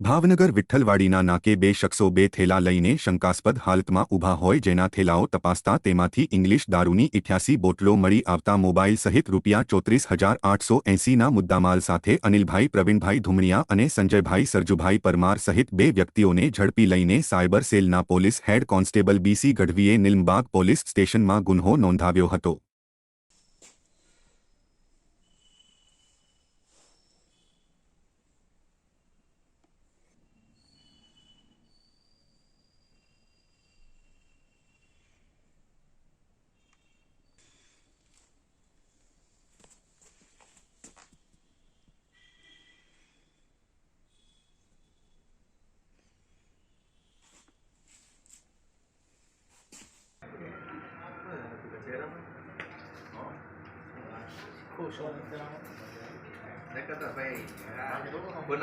ભાવનગર વિઠ્ઠલવાડીના નાકે બે શખ્સો બે થેલા લઈને શંકાસ્પદ હાલતમાં ઊભા હોય જેના થેલાઓ તપાસતા તેમાંથી ઇંગ્લિશ દારૂની ઇઠ્યાસી બોટલો મળી આવતા મોબાઈલ સહિત રૂપિયા ચોત્રીસ હજાર આઠસો એંસીના મુદ્દામાલ સાથે અનિલભાઈ, પ્રવીણભાઈ ધુમણિયા અને સંજયભાઈ સરજુભાઈ પરમાર સહિત બે વ્યક્તિઓને ઝડપી લઈને સાયબર સેલના પોલીસ હેડ કોન્સ્ટેબલ બીસી ગઢવીએ નિલમબાગ પોલીસ સ્ટેશનમાં ગુન્હો નોંધાવ્યો હતો. Đấy có tờ vay Bốn